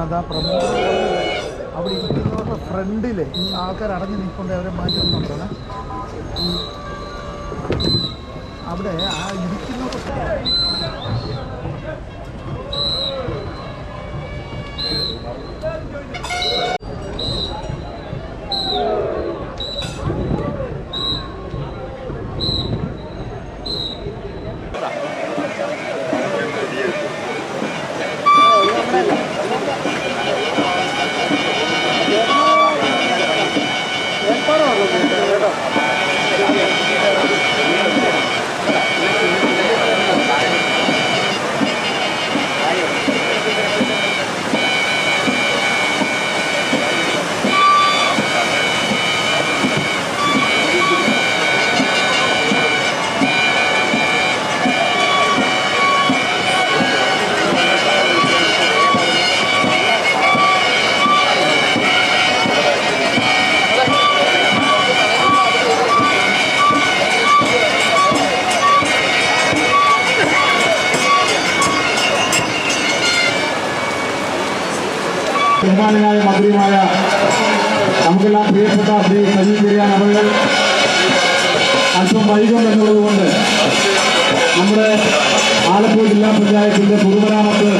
അതാ പ്രമോദ് അവിടെ ഇരിക്കുന്നവരുടെ ഫ്രണ്ടിൽ ആൾക്കാർ അടഞ്ഞു നിൽക്കൊണ്ട് അവരെ മാറ്റി വന്നിട്ടാണ് അവിടെ ആ ഇരിക്കുന്നവരുടെ Thank you. ബഹുമാനായ മന്ത്രിയുമായ നമുക്കെല്ലാം പ്രിയപ്പെട്ട ശ്രീ സജീവ് ചെറിയാൻ അവർ അല്പം വൈകും എന്നുള്ളതുകൊണ്ട് നമ്മുടെ ആലപ്പുഴ ജില്ലാ പഞ്ചായത്തിന്റെ പൊതുമരാമത്ത്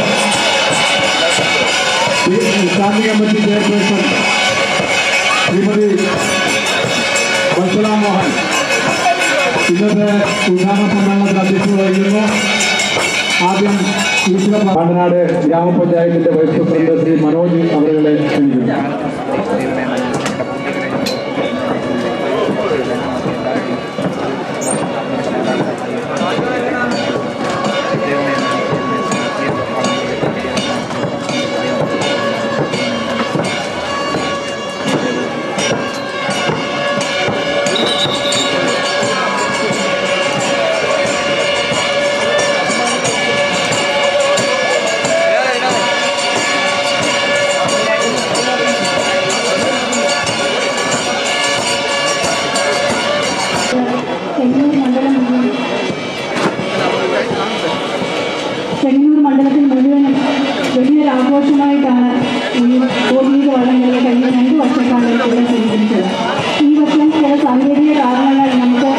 standing committee chairperson Shrimati Vatsala Mohan ഇന്നത്തെ ഉദ്ഘാടന സമ്മേളനത്തിൽ അധ്യക്ഷത വഹിക്കുന്നു. ആദ്യം പാണ്ടനാട് ഗ്രാമപഞ്ചായത്തിന്റെ വൈസ് പ്രസിഡന്റ് ശ്രീ മനോജ് അവരുടെ ചെങ്ങന്നൂർ മണ്ഡലം മുഴുവൻ ചെങ്ങന്നൂർ മണ്ഡലത്തിൽ മുഴുവനും വലിയൊരു ആഘോഷമായിട്ടാണ് ഈ കോടീക വള്ളങ്ങൾ കഴിഞ്ഞ രണ്ട് വർഷക്കാലം ഇവിടെ സ്വീകരിച്ചത് ഈ വർഷം ചില സാങ്കേതിക കാരണങ്ങൾ നമുക്ക്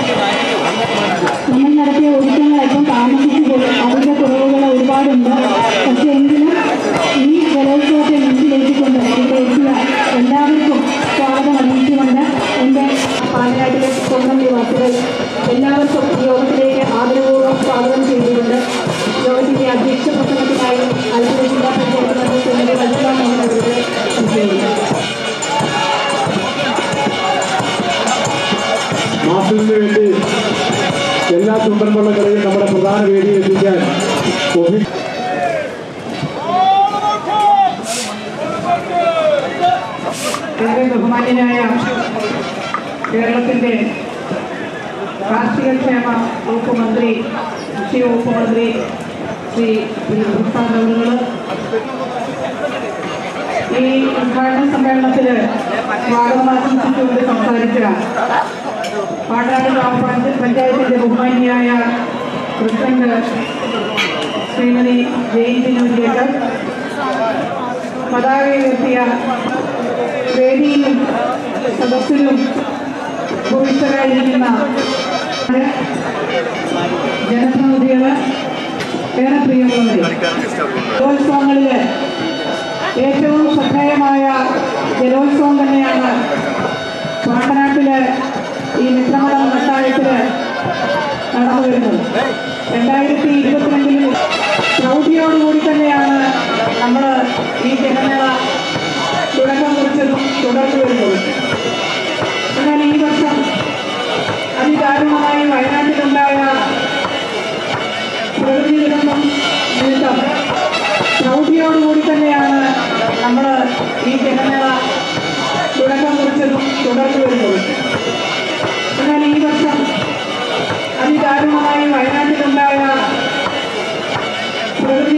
നമ്മൾ നടത്തിയ ഒരുക്കങ്ങൾ അല്പം താമസിച്ചു പോയി അതിന്റെ കുറവുകൾ ഒരുപാടുണ്ട്. പക്ഷേ എങ്കിലും ഈ ജലോത്സവത്തെ മുന്നിലേറ്റിക്കൊണ്ട് ഇവിടെ എത്തിയ എല്ലാവർക്കും സ്വാഗതം അറിയിച്ചുകൊണ്ട് എന്റെ പാലക്കാട്ടിലെ സ്വന്തം എല്ലാ കളിയിൽ നമ്മുടെ പ്രധാന വേദിയിൽ എത്തിക്കാൻ ബഹുമാന്യനായ കേരളത്തിന്റെ വകുപ്പ് മന്ത്രി കൃഷി വകുപ്പ് മന്ത്രി ശ്രീ ഈ ഉദ്ഘാടന സമ്മേളനത്തിൽ സ്വാഗതം സംസാരിച്ച പാട്ടാട് ഗ്രാമപഞ്ചായത്തിന്റെ ബഹുമാനിയായ പ്രസിഡന്റ് ശ്രീമതി ജയന്തി പതാക ഉയർത്തിയ വേദിയിലും സദസ്സിലും ഭൂമിഷ്ഠരായിരിക്കുന്ന ജനപ്രതിനിധികൾ ഏറെ പ്രിയമുള്ളവരെ. ജലോത്സവങ്ങളിൽ ഏറ്റവും ശ്രദ്ധേയമായ ജലോത്സവം തന്നെയാണ് പാണ്ടനാട്ടിൽ ഈ മിത്രമല മത്തായത്തിൽ നടന്നു വരുന്നത് രണ്ടായിരത്തി ഇരുപത്തിരണ്ടിൽ പ്രകൃതി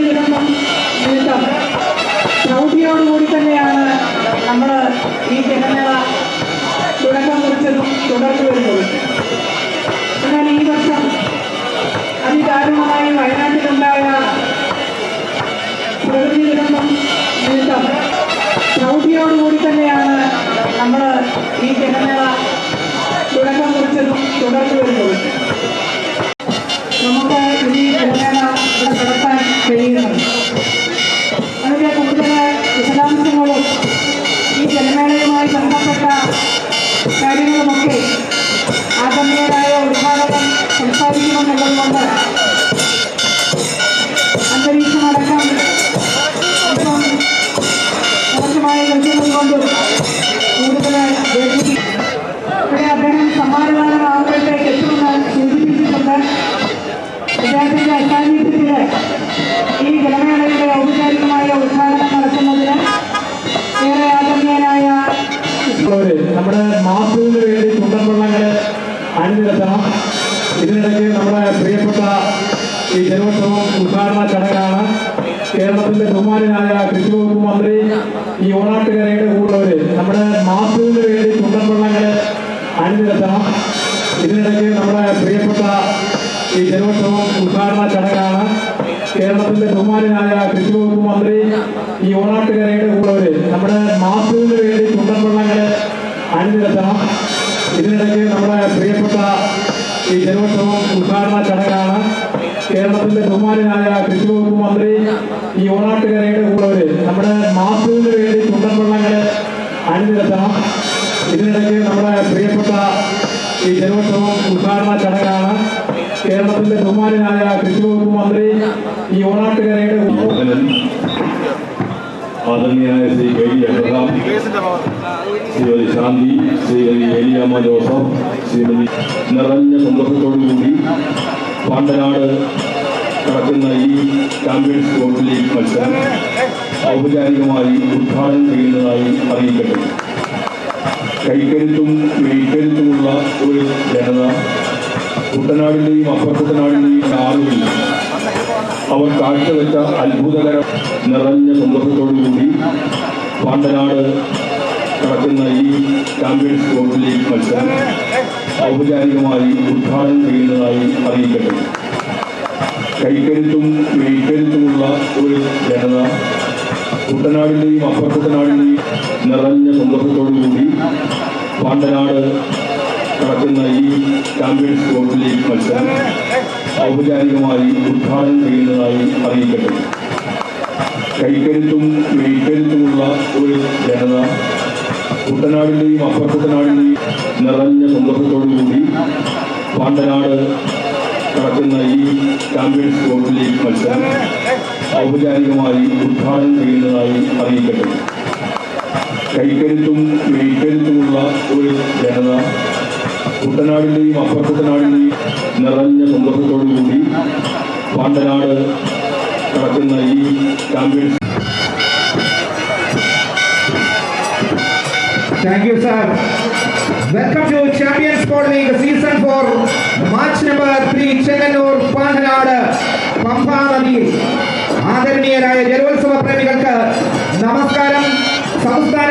തന്നെയാണ് നമ്മൾ ഈ ജനമേള തുടക്കം കുറിച്ചതും തുടർന്നു വരുന്നത്. എന്നാൽ ഈ വർഷം അതിദാരുണമായി വയനാട്ടിലുണ്ടായ പ്രകൃതി ദുരന്തം നിമിത്തം പ്രൗഢിയോടുകൂടി തന്നെയാണ് നമ്മൾ ഈ ജനമേള ഇതിനിടയ്ക്ക് നമ്മുടെ പ്രിയപ്പെട്ട ഈ ജനോത്സവം ഉദ്ഘാടന ചടങ്ങാണ്. കേരളത്തിന്റെ ബഹുമാനായ കൃഷി വകുപ്പ് മന്ത്രി ഈ ഓണാട്ടുകരയുടെ കൂടെവര് നമ്മുടെ മാസത്തിന് വേണ്ടി ചുണ്ടൻ വള്ളങ്ങൾ അണിനിരത്തണം ഇതിനിടയ്ക്ക് നമ്മുടെ പ്രിയപ്പെട്ട ഈ ജനോത്സവം ഉദ്ഘാടന ചടങ്ങാണ്. കേരളത്തിന്റെ ബഹുമാനായ കൃഷി വകുപ്പ് മന്ത്രി ഈ ഓണാട്ടുകരയുടെ കൂടെവര് നമ്മുടെ മാസത്തിന് വേണ്ടി ചുണ്ടൻ വള്ളങ്ങൾ അണിനിരത്തണം ഇതിനിടയ്ക്ക് നമ്മുടെ പ്രിയപ്പെട്ട ഈ ജലോത്സവം ഉദ്ഘാടന ചടങ്ങാണ്. കേരളത്തിന്റെ ബഹുമാനായ കൃഷി വകുപ്പ് മന്ത്രി ഈ ഓണാട്ടുകരയുടെ കൂടെ നമ്മുടെ മാസത്തിന് വേണ്ടി ചുണ്ടൻ വള്ളങ്ങൾ അണിനിരത്തണം. ഇതിനിടയ്ക്ക് നമ്മുടെ പ്രിയപ്പെട്ട ഈ ജലോത്സവം ഉദ്ഘാടന ചടങ്ങാണ്. കേരളത്തിന്റെ ബഹുമാനായ കൃഷി വകുപ്പ് മന്ത്രി ഈ ഓണാട്ടുകരയുടെ ആദരണീയായ ശ്രീ കെ ഡി അബ്രഹാം ശ്രീമതി ശാന്തി ശ്രീമതി ഏലിയാമ്മ ജോസഫ് ശ്രീമതി നിറഞ്ഞ സന്തോഷത്തോടുകൂടി പാണ്ടനാട് നടക്കുന്ന ഈ ചാമ്പ്യൻസ് ട്രോഫി ലീഗ് മത്സരം ഔപചാരികമായി ഉദ്ഘാടനം ചെയ്യുന്നതായി അറിയിക്കട്ടെ കൈക്കരുത്തും മെയ്ക്കരുത്തുമുള്ള ഒരു ജനത കുട്ടനാടിന്റെയും അപ്പുറക്കുട്ടനാടിന്റെയും ആളുകളിൽ അവർ കാഴ്ചവെച്ച അത്ഭുതകരം നിറഞ്ഞ സന്തോഷത്തോടുകൂടി പാണ്ടനാട് നടക്കുന്ന ഈ ചാമ്പ്യൻസ് ട്രോഫി ലീഗ് മത്സരം ഔപചാരികമായി ഉദ്ഘാടനം ചെയ്യുന്നതായി അറിയിക്കട്ടെ കൈക്കരുത്തും മെയ്ക്കരുത്തുമുള്ള ഒരു ജനത കുട്ടനാടിന്റെയും അപ്പുറക്കുട്ടനാടിന്റെയും നിറഞ്ഞ സന്തോഷത്തോടുകൂടി പാണ്ടനാട് നടക്കുന്ന ഈ ചാമ്പ്യൻസ് ലീഗ് മത്സരം ഔപചാരികമായി ഉദ്ഘാടനം ചെയ്യുന്നതായി അറിയിക്കട്ടെ കൈക്കരുത്തും മെയ്ക്കരുത്തുമുള്ള ഒരു ജനത കുട്ടനാടിന്റെയും അപ്പുറക്കുട്ടനാടിന്റെയും നിറഞ്ഞ സന്തോഷത്തോടുകൂടി പാണ്ടനാട് നടക്കുന്ന ഈ ചാമ്പ്യൻസ് ലീഗ് മത്സരം ഔപചാരികമായി ഉദ്ഘാടനം ചെയ്യുന്നതായി അറിയിക്കട്ടെ കൈക്കരുത്തും മെയ്ക്കരുത്തുമുള്ള ഒരു ജനത കുട്ടനാടിന്റെയും അപ്പുറക്കുട്ടനാടിന്റെയും നിറഞ്ഞ സന്തോഷത്തോടുകൂടി പാണ്ടനാട് നടക്കുന്ന ഈ champions Thank you, sir. Welcome to Champions League Season 4, match number 3, Chennur, Pandanad Pampa നദിയിൽ ആദരണീയരായ ജലോത്സവ പ്രേമികൾക്ക് നമസ്കാരം സംസ്ഥാന